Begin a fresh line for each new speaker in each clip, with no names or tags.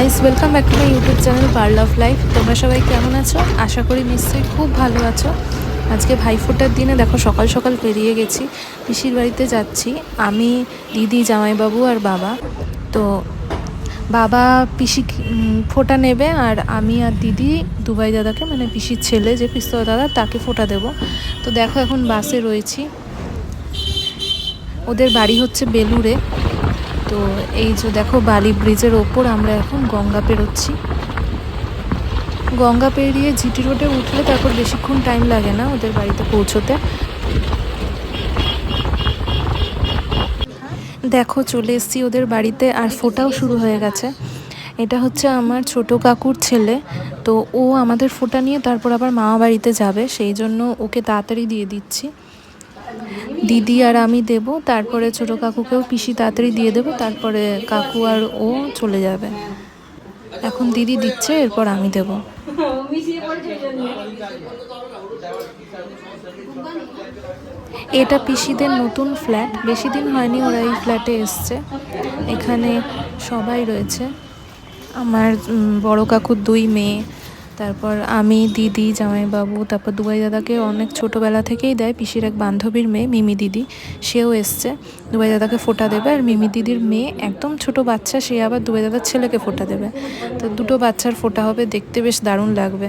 Guys welcome back to my YouTube channel pearl of life তোমরা সবাই কেমন আছো? আশা করি নিশ্চয়ই খুব ভালো আছো। আজকে ভাইফোঁটার দিনে দেখো, সকাল সকাল বেরিয়ে গেছি। পিসির বাড়িতে যাচ্ছি। আমি, দিদি, জামাইবাবু আর বাবা। তো বাবা পিসি ফোঁটা নেবে আর আমি আর দিদি দুবাই দাদাকে মানে পিসির ছেলে, যে পিস্তল দাদা, তাকে ফোঁটা দেব। তো দেখো এখন বাসে রয়েছি। ওদের বাড়ি হচ্ছে বেলুড়ে। তো এই যে দেখো বালি ব্রিজের ওপর আমরা এখন গঙ্গা পেরোচ্ছি। গঙ্গা পেরিয়ে জিটি রোডে উঠলে তারপর বেশিক্ষণ টাইম লাগে না ওদের বাড়িতে পৌঁছোতে। দেখো চলে এসেছি ওদের বাড়িতে আর ফোটাও শুরু হয়ে গেছে। এটা হচ্ছে আমার ছোট কাকুর ছেলে, তো ও আমাদের ফোটা নিয়ে তারপর আবার মামা বাড়িতে যাবে, সেই জন্য ওকে তাড়াতাড়ি দিয়ে দিচ্ছি। দিদি আর আমি দেব, তারপরে ছোট কাকুকেও পিসি তাড়াতাড়ি দিয়ে দেবো, তারপরে কাকু আর ও চলে যাবে। এখন দিদি দিচ্ছে, এরপর আমি দেব। এটা পিসিদের নতুন ফ্ল্যাট, বেশি দিন হয়নি ওরা এই ফ্ল্যাটে এসছে। এখানে সবাই রয়েছে। আমার বড় কাকুর দুই মেয়ে তারপর আমি, দিদি, জামাইবাবু, তারপর দুবাই দাদাকে অনেক ছোটোবেলা থেকেই দেয়। পিসির এক বান্ধবীর মেয়ে, মিমি দিদি, সেও এসছে। দুবাই দাদাকে ফোঁটা দেবে আর মিমি দিদির মেয়ে, একদম ছোট বাচ্চা, সে আবার দুবাই দাদার ছেলেকে ফোটা দেবে। তো দুটো বাচ্চার ফোঁটা হবে, দেখতে বেশ দারুণ লাগবে।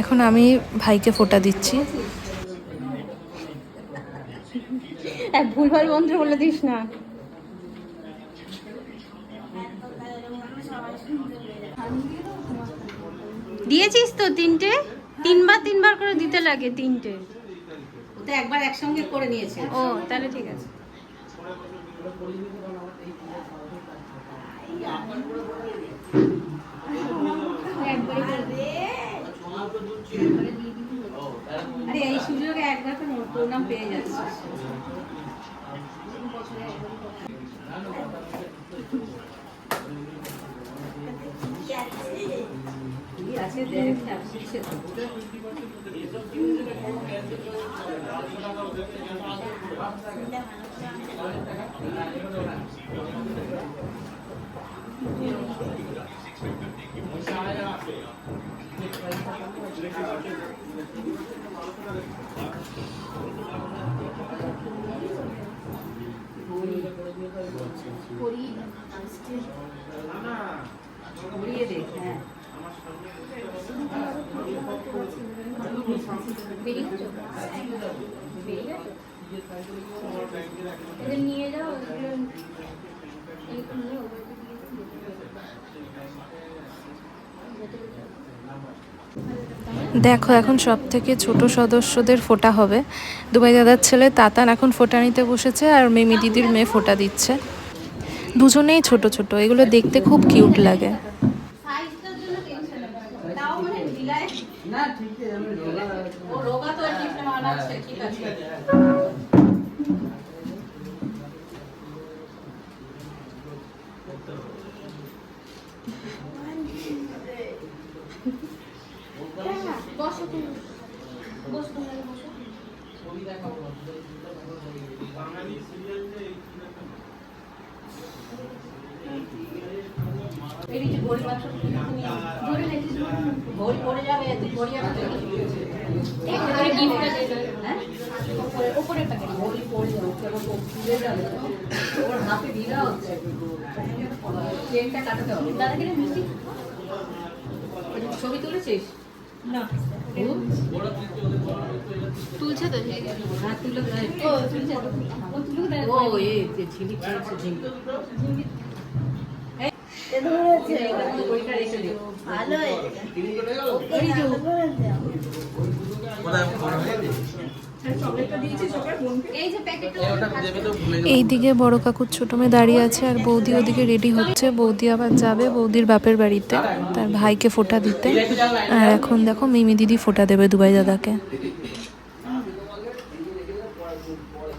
এখন আমি ভাইকে ফোঁটা দিচ্ছি।
এক ভুলভাল মন্ত্র বলে দিস না। দিয়েছিস তো তিনটে? তিনবার তিনবার করে দিতে লাগে তিনটে।
ওটা একবার একসঙ্গে করে নিয়েছে।
ও তাহলে ঠিক আছে।
আরে এই সুযোগে একবার তো প্রণাম পেয়ে যাচ্ছে কি আছে দেখ না
নিয়ে যাও
দেখো, এখন সব থেকে ছোট সদস্যদের ফোটা হবে। দুবাই দাদার ছেলে তাতান এখন ফোটা নিতে বসেছে আর মিমি দিদির মেয়ে ফোটা দিচ্ছে। দুজনেই ছোট ছোট, এগুলো দেখতে খুব কিউট লাগে।
ছবি তুলেছিস
না? তুলছে তো
হ্যাঁ তুলে
ও তুলছে ও
এ যে ঝিলি
এইদিকে বড় কাকুর ছোট মেয়ে দাঁড়িয়ে আছে আর বৌদি ওদিকে রেডি হচ্ছে। বৌদি আবার যাবে বৌদির বাপের বাড়িতে, তার ভাইকে ফোটা দিতে। আর এখন দেখো মিমি দিদি ফোটা দেবে দুবাই দাদাকে।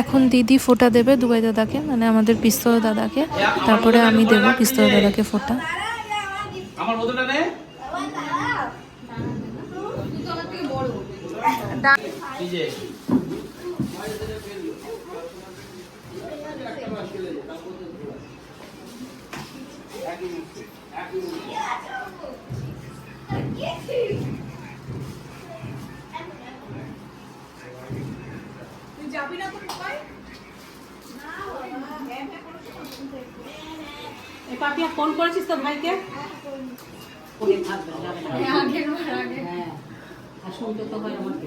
এখন দিদি ফোঁটা দেবে দুবাই দাদাকে মানে আমাদের পিস্তল দাদাকে। তারপরে আমি দেবো পিস্তল দাদাকে ফোঁটা।
আমার বোতলটা নে।
পাপিয়া ফোন করেছিস তো ভাইকে? ফোনে থাকবে না।
আগের বার আগে
হ্যাঁ। আর শুনতে তো হয় আমাকে।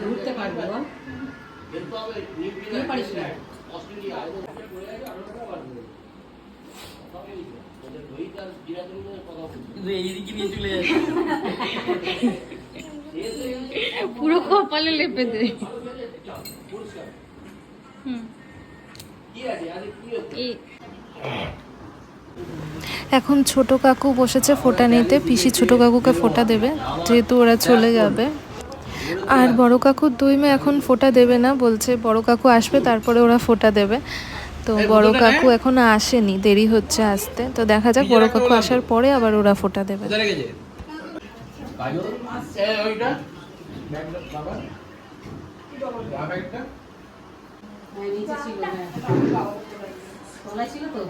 ঘুরতে পারব বল
কিন্তু আমি
তুই পারিস না
অস্ট্রেলিয়া কিন্তু এইদিকে নিয়ে চলে যাচ্ছে
পুরো কপালে লেপে দে হুম
কি আছে আরে কি হচ্ছে
এই
এখন ছোট কাকু বসেছে ফোঁটা নিতে। পিসি ছোট কাকুকে ফোঁটা দেবে যেহেতু ওরা চলে যাবে। আর বড় কাকুর দুই মেয়ে এখন ফোঁটা দেবে না বলছে বড় কাকু আসবে তারপরে ওরা ফোঁটা দেবে। তো বড় কাকু এখনও আসেনি দেরি হচ্ছে আসতে। তো দেখা যাক বড় কাকু আসার পরে আবার ওরা ফোঁটা দেবে।
হ্যাঁ হ্যাঁ। ছিল তো?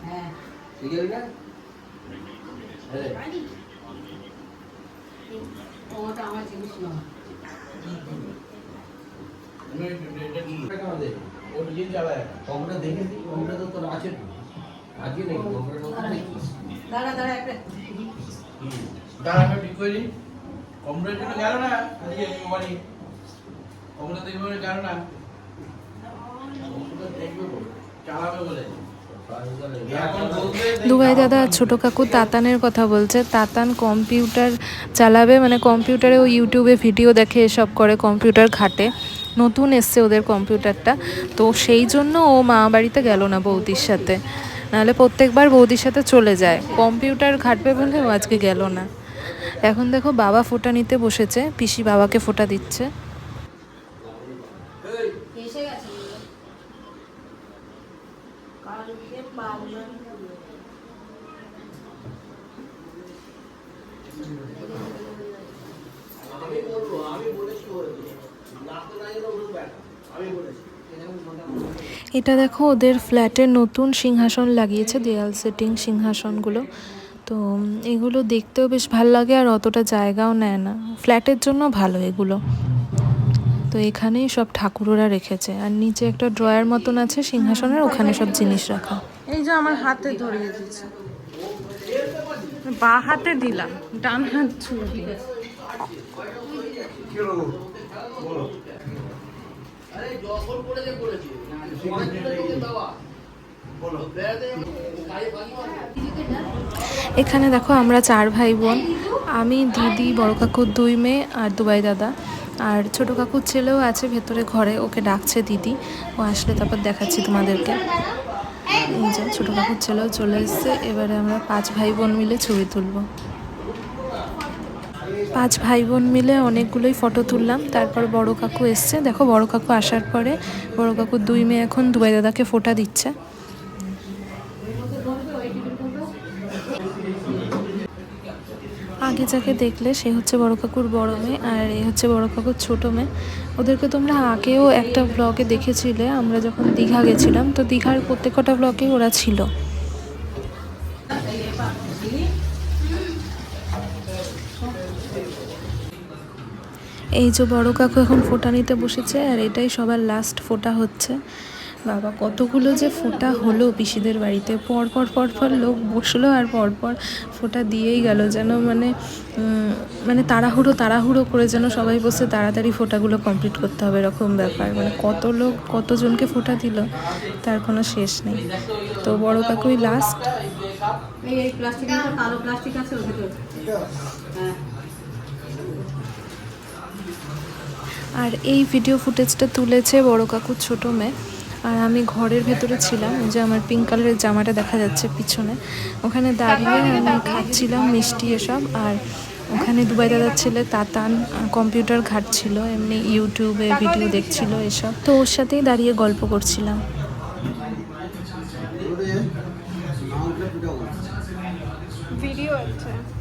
হ্যাঁ
ঠিক না হ্যাঁ
ওটা আমার জিনিস নয় দাঁড়া দাঁড়া একটা
দাঁড়া আমি ঠিক করে কম্পিউটার না আজকে গেল না।
দুবাই দাদা, ছোট কাকু তাতানের কথা বলছে। তাতান কম্পিউটার চালাবে মানে কম্পিউটারে ও ইউটিউবে ভিডিও দেখে এসব করে, কম্পিউটার ঘাটে। নতুন এসছে ওদের কম্পিউটারটা। তো সেই জন্য ও মা বাড়িতে গেল না বৌদির সাথে। নাহলে প্রত্যেকবার বৌদির সাথে চলে যায়। কম্পিউটার ঘাটবে বলে ও আজকে গেল না। এখন দেখো বাবা ফোঁটা নিতে বসেছে, পিসি বাবাকে ফোঁটা দিচ্ছে। এটা দেখো ওদের ফ্ল্যাটের নতুন সিংহাসন লাগিয়েছে, দেয়াল সেটিং সিংহাসনগুলো। তো এগুলো দেখতেও বেশ ভালো লাগে আর অতটা জায়গাও নেয় না। ফ্ল্যাটের জন্য ভালো এগুলো। তো এখানেই সব ঠাকুররা রেখেছে। আর নিচে একটা ড্রয়ার মতন আছে, সিংহাসনের, ওখানে সব জিনিস রাখা।
এই যে আমার হাতে ধরিয়ে দিচ্ছে। বা হাতে দিলাম, ডান হাত
করেছে
এখানে দেখো আমরা চার ভাই বোন। আমি, দিদি, বড় কাকুর দুই মেয়ে আর দুবাই দাদা। আর ছোট কাকুর ছেলেও আছে ভেতরে ঘরে, ওকে ডাকছে দিদি। ও আসলে তারপর দেখাচ্ছি তোমাদেরকে। এই যে ছোট কাকুর ছেলেও চলে এসছে। এবারে আমরা পাঁচ ভাই বোন মিলে ছবি তুলবো। পাঁচ ভাই বোন মিলে অনেকগুলোই ফটো তুললাম। তারপর বড় কাকু এসছে। দেখো বড় কাকু আসার পরে বড় কাকুর দুই মেয়ে এখন দুবাই দাদাকে ফোটা দিচ্ছে। আগে যাকে দেখলে সে হচ্ছে বড় কাকুর বড় মেয়ে আর এ হচ্ছে বড় কাকুর ছোট মেয়ে। ওদেরকে তোমরা আগেও একটা ব্লগে দেখেছিলে, আমরা যখন দীঘা গেছিলাম, তো দীঘার প্রত্যেকটা ব্লগে ওরা ছিল। এই যে বড় কাকু এখন ফোটা নিতে বসেছে আর এটাই সবার লাস্ট ফোটা হচ্ছে। বাবা কতগুলো যে ফোটা হলো পিসিদের বাড়িতে। পর পর পর পর লোক বসল আর পর পর ফোটা দিয়েই গেল যেন মানে মানে তাড়াহুড়ো তাড়াহুড়ো করে যেন সবাই বসে তাড়াতাড়ি ফোটাগুলো কমপ্লিট করতে হবে এরকম ব্যাপার। মানে কত লোক কতজনকে ফোটা দিল তার কোনো শেষ নেই। তো বড় কাকুই লাস্ট
এই এই কালো প্লাস্টিক আছে হ্যাঁ
আর এই ভিডিও ফুটেজটা তুলেছে বড় কাকুর ছোটো মেয়ে। আর আমি ঘরের ভেতরে ছিলাম যে আমার পিঙ্ক কালারের জামাটা দেখা যাচ্ছে পিছনে। ওখানে দাঁড়িয়ে আমি খাচ্ছিলাম মিষ্টি এসব আর ওখানে দুবাই দাদার ছেলে তাতান কম্পিউটার ঘাটছিল এমনি ইউটিউবে ভিডিও দেখছিল এসব। তো ওর সাথেই দাঁড়িয়ে গল্প করছিলাম।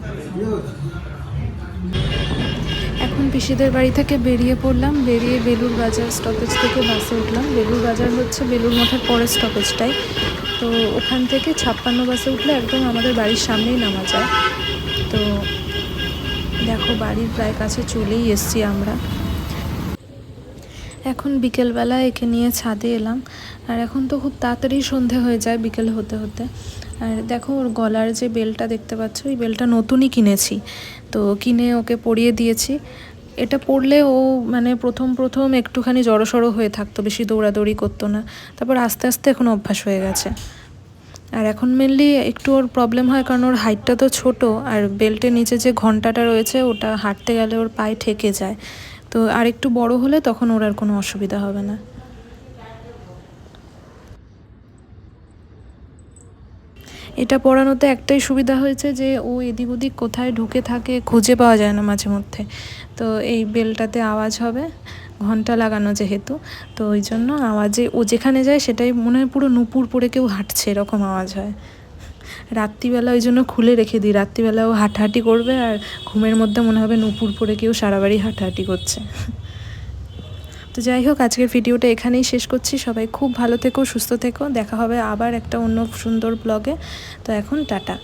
এখন পিসিদের বাড়ি থেকে বেরিয়ে পড়লাম, বেরিয়ে বেলুর বাজার স্টপেজ থেকে বাসে উঠলাম। বেলুর বাজার হচ্ছে বেলুর মঠের পরের স্টপেজটাই তো ওখান থেকে ছাপ্পান্ন বাসে উঠলে একদম আমাদের বাড়ির সামনেই নামা যায়। তো দেখো, বাড়ির প্রায় কাছে চলেই এসছি আমরা। এখন বিকেলবেলা একে নিয়ে ছাদে এলাম। আর এখন তো খুব তাড়াতাড়ি সন্ধে হয়ে যায় বিকেল হতে হতে। আর দেখো, ওর গলার যে বেলটা দেখতে পাচ্ছ ওই বেলটা নতুনই কিনেছি। তো কিনে ওকে পরিয়ে দিয়েছি। এটা পড়লে ও মানে প্রথম প্রথম একটুখানি জড়সড়ো হয়ে থাকতো, বেশি দৌড়াদৌড়ি করতো না। তারপর আস্তে আস্তে এখন অভ্যাস হয়ে গেছে। আর এখন মেনলি একটু ওর প্রবলেম হয় কারণ ওর হাইটটা তো ছোট আর বেল্টের নিচে যে ঘন্টাটা রয়েছে ওটা হাঁটতে গেলে ওর পায়ে ঠেকে যায়। তো আর একটু বড় হলে তখন ওর আর কোনো অসুবিধা হবে না। এটা পড়ানোতে একটাই সুবিধা হয়েছে যে ও এদিক ওদিক কোথায় ঢুকে থাকে খুঁজে পাওয়া যায় না মাঝে মধ্যে। তো এই বেলটাতে আওয়াজ হবে, ঘণ্টা লাগানো যেহেতু। তো ওই জন্য আওয়াজে ও যেখানে যায় সেটাই মনে হয় পুরো নুপুর পরে কেউ হাঁটছে, এরকম আওয়াজ হয়। রাত্রিবেলা ওই জন্য খুলে রেখে দিই, রাত্রিবেলা ও হাঁটাহাঁটি করবে আর ঘুমের মধ্যে মনে হবে নুপুর পরে কেউ সারা বাড়ি হাঁটাহাঁটি করছে। তো যাই হোক, আজকের ভিডিওটা এখানেই শেষ করছি। সবাই খুব ভালো থেকো, সুস্থ থেকো। দেখা হবে আবার একটা অন্য সুন্দর ব্লগে তো এখন টাটা।